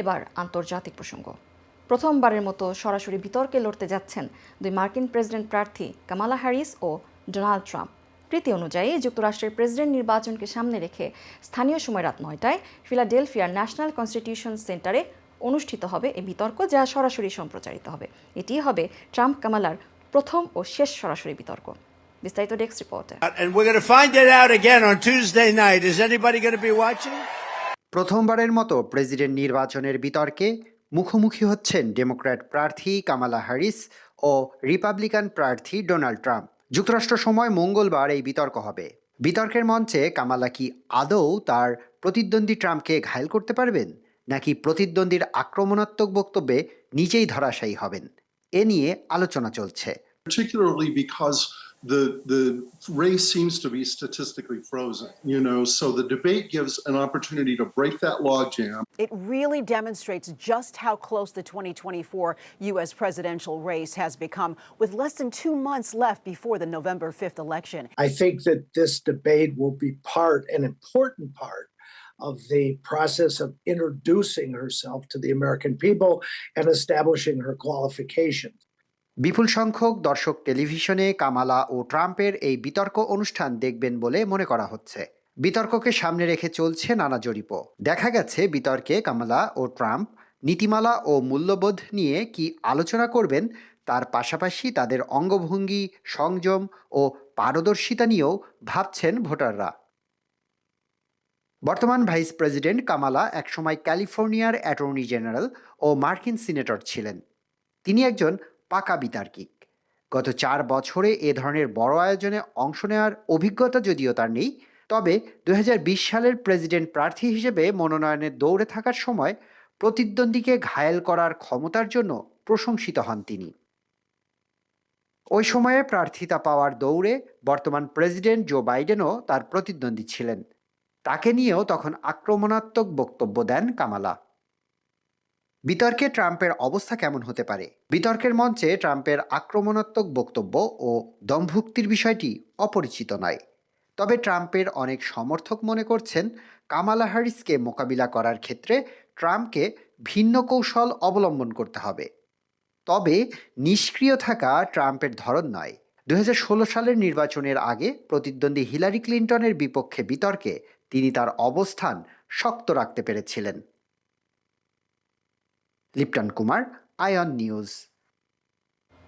এবার আন্তর্জাতিক প্রসঙ্গ। প্রথমবারের মতো সরাসরি বিতর্কে লড়তে যাচ্ছেন দুই মার্কিন প্রেসিডেন্ট প্রার্থী কামালা হ্যারিস ও ডোনাল্ড ট্রাম্প। রীতি অনুযায়ী যুক্তরাষ্ট্রের প্রেসিডেন্ট নির্বাচনকে সামনে রেখে স্থানীয় সময় রাত নয়টায় ফিলাডেলফিয়ার ন্যাশনাল কনস্টিটিউশন সেন্টারে অনুষ্ঠিত হবে এই বিতর্ক, যা সরাসরি সম্প্রচারিত হবে। এটি হবে ট্রাম্প কামালার প্রথম ও শেষ সরাসরি বিতর্ক। বিস্তারিত ডেস্ক রিপোর্টে। প্রথমবারের মতো প্রেসিডেন্ট নির্বাচনের বিতর্কে মুখোমুখি হচ্ছেন ডেমোক্র্যাট প্রার্থী কামালা হ্যারিস ও রিপাবলিকান প্রার্থী ডোনাল্ড ট্রাম্প। যুক্তরাষ্ট্র সময় মঙ্গলবার এই বিতর্ক হবে। বিতর্কের মঞ্চে কামালা কি আদৌ তার প্রতিদ্বন্দ্বী ট্রাম্পকে ঘায়েল করতে পারবেন, নাকি প্রতিদ্বন্দ্বীর আক্রমণাত্মক বক্তব্যে নিজেই ধরাশায়ী হবেন? এ নিয়ে আলোচনা চলছে। Particularly because the the race seems to be statistically frozen you know so the debate gives an opportunity to break that logjam It really demonstrates just how close the 2024 U.S. presidential race has become, with less than two months left before the November 5th election. I think that this debate will be part, an important part, of the process of introducing herself to the American people and establishing her qualifications. বিপুল সংখ্যক দর্শক টেলিভিশনে কামালা ও ট্রাম্পের এই বিতর্ক অনুষ্ঠান দেখবেন বলে মনে করা হচ্ছে। বিতর্ককে সামনে রেখে চলছে নানা জরিপও দেখা গেছে বিতর্কে কামালা ও ট্রাম্প নীতিমালা ও মূল্যবোধ নিয়ে কি আলোচনা করবেন, তার পাশাপাশি তাদের অঙ্গভঙ্গি, সংযম ও পারদর্শিতা নিয়েও ভাবছেন ভোটাররা। বর্তমান ভাইস প্রেসিডেন্ট কামালা একসময় ক্যালিফোর্নিয়ার অ্যাটর্নি জেনারেল ও মার্কিন সিনেটর ছিলেন। তিনি একজন পাকা বিতার্কিক। গত চার বছরে এ ধরনের বড় আয়োজনে অংশ নেওয়ার অভিজ্ঞতা যদিও তার নেই, তবে দু হাজার বিশ সালের প্রেসিডেন্ট প্রার্থী হিসেবে মনোনয়নের দৌড়ে থাকার সময় প্রতিদ্বন্দ্বীকে ঘায়েল করার ক্ষমতার জন্য প্রশংসিত হন তিনি। ওই সময়ে প্রার্থিতা পাওয়ার দৌড়ে বর্তমান প্রেসিডেন্ট জো বাইডেনও তার প্রতিদ্বন্দ্বী ছিলেন। তাকে নিয়েও তখন আক্রমণাত্মক বক্তব্য দেন কামালা। বিতর্কে ট্রাম্পের অবস্থা কেমন হতে পারে? বিতর্কের মঞ্চে ট্রাম্পের আক্রমণাত্মক বক্তব্য ও দমভুক্তির বিষয়টি অপরিচিত নয়। তবে ট্রাম্পের অনেক সমর্থক মনে করছেন, কামালা হ্যারিসকে মোকাবিলা করার ক্ষেত্রে ট্রাম্পকে ভিন্ন কৌশল অবলম্বন করতে হবে। তবে নিষ্ক্রিয় থাকা ট্রাম্পের ধরন নয়। দু সালের নির্বাচনের আগে প্রতিদ্বন্দ্বী হিলারি ক্লিন্টনের বিপক্ষে বিতর্কে তিনি তার অবস্থান শক্ত রাখতে পেরেছিলেন। Lipton Kumar, Ion News.